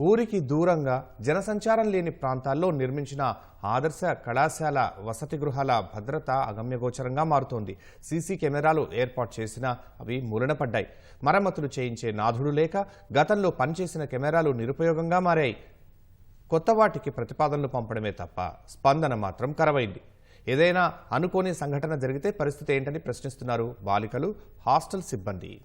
ఊరికి దూరంగా జనసంచారం లేని ప్రాంతాల్లో నిర్మించిన ఆదర్శ కళాశాల వసతి గృహాల భద్రత అగమ్యగోచరంగా మారుతోంది. సీసీ కెమెరాలు ఏర్పాటు చేసినా అవి మూలనపడ్డాయి. మరమ్మతులు చేయించే నాథుడు లేక గతంలో పనిచేసిన కెమెరాలు నిరుపయోగంగా మారాయి. కొత్త వాటికి ప్రతిపాదనలు పంపడమే తప్ప స్పందన మాత్రం కరవైంది. ఏదైనా అనుకోని సంఘటన జరిగితే పరిస్థితి ఏంటని ప్రశ్నిస్తున్నారు బాలికలు హాస్టల్ సిబ్బంది.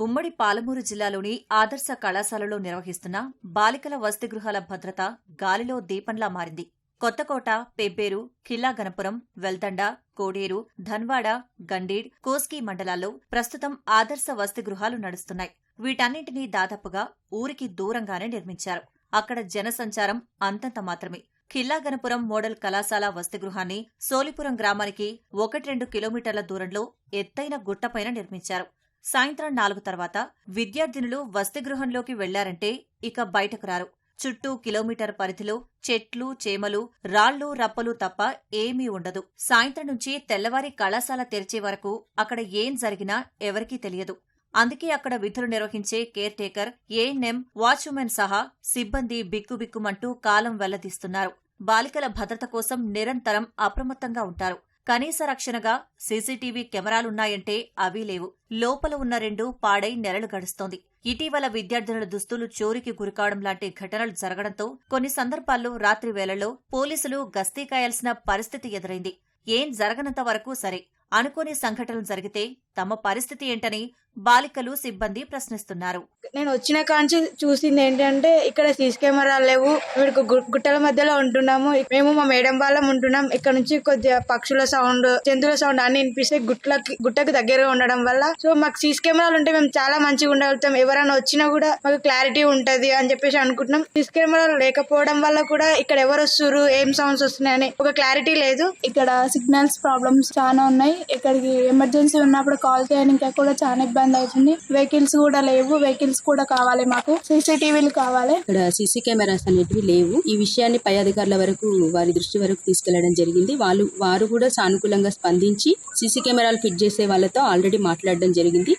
ఉమ్మడి పాలమూరు జిల్లాలోని ఆదర్శ కళాశాలలో నిర్వహిస్తున్న బాలికల వసతి గృహాల భద్రత గాలిలో దీపంలా మారింది. కొత్తకోట పెబ్బేరు ఖిల్లా గణపురం వెల్దండ కోడేరు ధన్వాడ గండీడ్ కోస్కి మండలాల్లో ప్రస్తుతం ఆదర్శ వసతి గృహాలు నడుస్తున్నాయి. వీటన్నింటినీ దాదాపుగా ఊరికి దూరంగానే నిర్మించారు. అక్కడ జనసంచారం అంతంత మాత్రమే. ఖిల్లాగనపురం మోడల్ కళాశాల వసతి గృహాన్ని సోలిపురం గ్రామానికి ఒకటి రెండు కిలోమీటర్ల దూరంలో ఎత్తైన గుట్టపైన నిర్మించారు. సాయంత్రం నాలుగు తర్వాత విద్యార్థినులు వసతి గృహంలోకి వెళ్ళారంటే ఇక బయటకు రారు. చుట్టూ కిలోమీటర్ పరిధిలో చెట్లు చేమలు రాళ్ళు రప్పలు తప్ప ఏమీ ఉండదు. సాయంత్రం నుంచి తెల్లవారి కళాశాల తెరిచే వరకు అక్కడ ఏం జరిగినా ఎవరికీ తెలియదు. అందుకే అక్కడ విధులు నిర్వహించే కేర్ టేకర్ ఏఎన్ఎం వాచ్మెన్ సహా సిబ్బంది బిక్కుబిక్కుమంటూ కాలం వెల్లదీస్తున్నారు. బాలికల భద్రత కోసం నిరంతరం అప్రమత్తంగా ఉంటారు. కనీస రక్షణగా సీసీటీవీ కెమెరాలున్నాయంటే అవీ లేవు. లోపల ఉన్న రెండు పాడై నెలలు గడుస్తోంది. ఇటీవల విద్యార్థినుల దుస్తులు చోరీకి గురికావడం లాంటి ఘటనలు జరగడంతో కొన్ని సందర్భాల్లో రాత్రి వేళల్లో పోలీసులు గస్తీ కాయాల్సిన పరిస్థితి ఎదురైంది. ఏం జరగనంత వరకు సరే అనుకోని సంఘటనలు జరిగితే తమ పరిస్థితి ఏంటని బాలికలు సిబ్బంది ప్రశ్నిస్తున్నారు. నేను వచ్చిన కాంచి చూసింది ఏంటంటే ఇక్కడ సీసీ కెమెరాలు లేవు. వీడికి గు- గుట్టల మధ్యలో ఉంటున్నాము. మేము మా మేడం వాళ్ళం ఉంటున్నాం. ఇక్కడ నుంచి కొద్దిగా పక్షుల సౌండ్ జంతువుల సౌండ్ అన్ని వినిపిస్తే గుట్లకి గుట్టకి దగ్గరగా ఉండడం వల్ల. సో మాకు సీసీ కెమెరాలు ఉంటే మేము చాలా మంచిగా ఉండగలుగుతాం. ఎవరైనా వచ్చినా కూడా మాకు క్లారిటీ ఉంటది అని చెప్పేసి అనుకుంటున్నాం. సీసీ కెమెరాలు లేకపోవడం వల్ల కూడా ఇక్కడ ఎవరు వస్తున్నారు ఏం సౌండ్స్ వస్తున్నాయని ఒక క్లారిటీ లేదు. ఇక్కడ సిగ్నల్స్ ప్రాబ్లమ్స్ చాలా ఉన్నాయి. ఇక్కడికి ఎమర్జెన్సీ ఉన్నప్పుడు కాల్ చేయడానికి కూడా చాలా ఇబ్బంది అవుతుంది. వెహికల్స్ కూడా లేవు. వెహికల్స్ కూడా కావాలి మాకు. సీసీటీవీలు కావాలి. ఇక్కడ సీసీ కెమెరాస్ అనేటివి లేవు. ఈ విషయాన్ని పై అధికారుల వరకు వారి దృష్టి వరకు తీసుకెళ్ళడం జరిగింది. వాళ్ళు వారు కూడా సానుకూలంగా స్పందించి సీసీ కెమెరాలు ఫిట్ చేసే వాళ్ళతో ఆల్రెడీ మాట్లాడడం జరిగింది.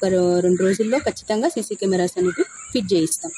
రెండు రోజుల్లో ఖచ్చితంగా సీసీ కెమెరాస్ అనేవి ఫిట్ చేయిస్తాం.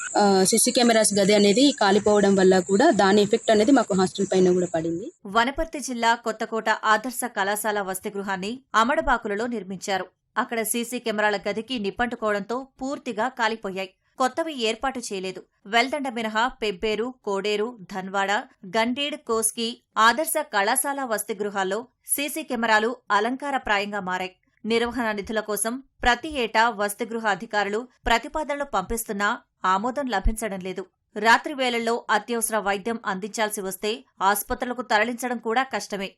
సీసీ కెమెరాస్ గది అనేది కాలిపోవడం వల్ల కూడా దాని ఎఫెక్ట్ అనేది మాకు హాస్టల్ పైన కూడా పడింది. వనపర్తి జిల్లా కొత్తకోట ఆదర్శ కళాశాల వసతి గృహాన్ని అమడబాకులలో నిర్మించారు. అక్కడ సీసీ కెమెరాల గదికి నిప్పంటుకోవడంతో పూర్తిగా కాలిపోయాయి. కొత్తవి ఏర్పాటు చేయలేదు. వెల్దండ మినహా పెబ్బేరు కోడేరు ధన్వాడ గండీడ్ కోస్కి ఆదర్శ కళాశాల వసతి గృహాల్లో సీసీ కెమెరాలు అలంకారప్రాయంగా మారాయి. నిర్వహణ నిధుల కోసం ప్రతి ఏటా వసతి గృహ అధికారులు ప్రతిపాదనలు పంపిస్తున్నా ఆమోదం లభించడం లేదు. రాత్రి వేళల్లో అత్యవసర వైద్యం అందించాల్సి వస్తే ఆసుపత్రులకు తరలించడం కూడా కష్టమే.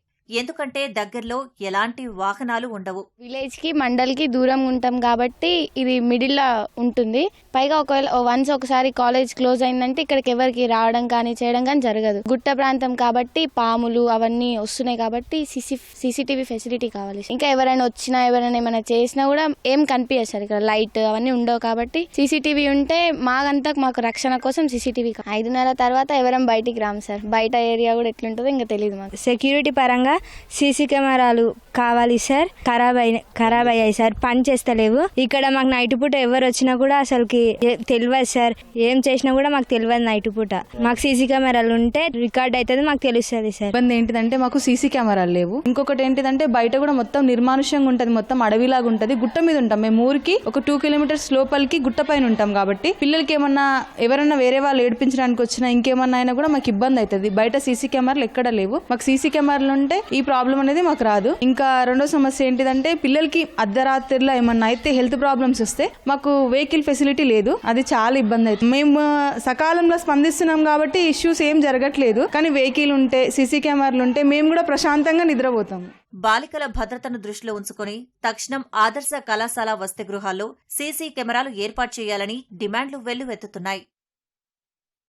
ఎందుకంటే దగ్గరలో ఎలాంటి వాహనాలు ఉండవు. విలేజ్కి మండల్కి దూరం ఉంటాం కాబట్టి ఇది మిడిల్లో ఉంటుంది. పైగా ఒకవేళ వన్స్ ఒకసారి కాలేజ్ క్లోజ్ అయిందంటే ఇక్కడికి ఎవరికి రావడం కానీ చేయడం కానీ జరగదు. గుట్ట ప్రాంతం కాబట్టి పాములు అవన్నీ వస్తున్నాయి కాబట్టి సీసీ సీసీటీవీ ఫెసిలిటీ కావాలి. ఇంకా ఎవరైనా వచ్చినా ఎవరైనా ఏమైనా చేసినా కూడా ఏం కనిపించదు సార్ ఇక్కడ లైట్ అవన్నీ ఉండవు కాబట్టి సీసీటీవీ ఉంటే మాకంతా మాకు రక్షణ కోసం సీసీటీవీ ఐదున్నర తర్వాత ఎవరం బయటికి రాము సార్. బయట ఏరియా కూడా ఎట్లుంటుందో ఇంకా తెలియదు మాకు. సెక్యూరిటీ పరంగా సీసీ కెమెరాలు కావాలి సార్. ఖరాబ్ అయిన ఖరాబ్ అయ్యాయి సార్. పని చేస్తలేవు. ఇక్కడ మాకు నైట్ పూట ఎవరు వచ్చినా కూడా అసలుకి తెలియదు సార్. ఏం చేసినా కూడా మాకు తెలియదు నైట్ పూట. మాకు సీసీ కెమెరాలు ఉంటే రికార్డ్ అవుతుంది మాకు తెలుస్తుంది సార్. ఇబ్బంది ఏంటిదంటే మాకు సీసీ కెమెరాలు లేవు. ఇంకొకటి ఏంటిదంటే బయట కూడా మొత్తం నిర్మానుష్యంగా ఉంటుంది మొత్తం అడవిలాగా ఉంటుంది. గుట్ట మీద ఉంటాం. మేము ఊరికి ఒక టూ కిలోమీటర్స్ లోపలికి గుట్ట పైన ఉంటాం కాబట్టి పిల్లలకి ఏమన్నా ఎవరన్నా వేరే వాళ్ళు ఏడిపించడానికి వచ్చినా ఇంకేమన్నా అయినా కూడా మాకు ఇబ్బంది అవుతుంది. బయట సీసీ కెమెరాలు ఎక్కడ లేవు. మాకు సీసీ కెమెరాలు ఉంటే ఈ ప్రాబ్లం అనేది మాకు రాదు. ఇంకా రెండో సమస్య ఏంటిదంటే పిల్లలకి అర్ధరాత్రిలో ఏమన్నా అయితే హెల్త్ ప్రాబ్లమ్స్ వస్తే మాకు వెహికల్ ఫెసిలిటీ లేదు. అది చాలా ఇబ్బంది అవుతుంది. మేము సకాలంలో స్పందిస్తున్నాం కాబట్టి ఇష్యూస్ ఏం జరగట్లేదు. కానీ వెహికల్ ఉంటే సీసీ కెమెరాలు ఉంటే మేము కూడా ప్రశాంతంగా నిద్రపోతాం. బాలికల భద్రతను దృష్టిలో ఉంచుకుని తక్షణం ఆదర్శ కళాశాల వసతి గృహాల్లో సీసీ కెమెరాలు ఏర్పాటు చేయాలని డిమాండ్లు వెల్లువెత్తుతున్నాయి.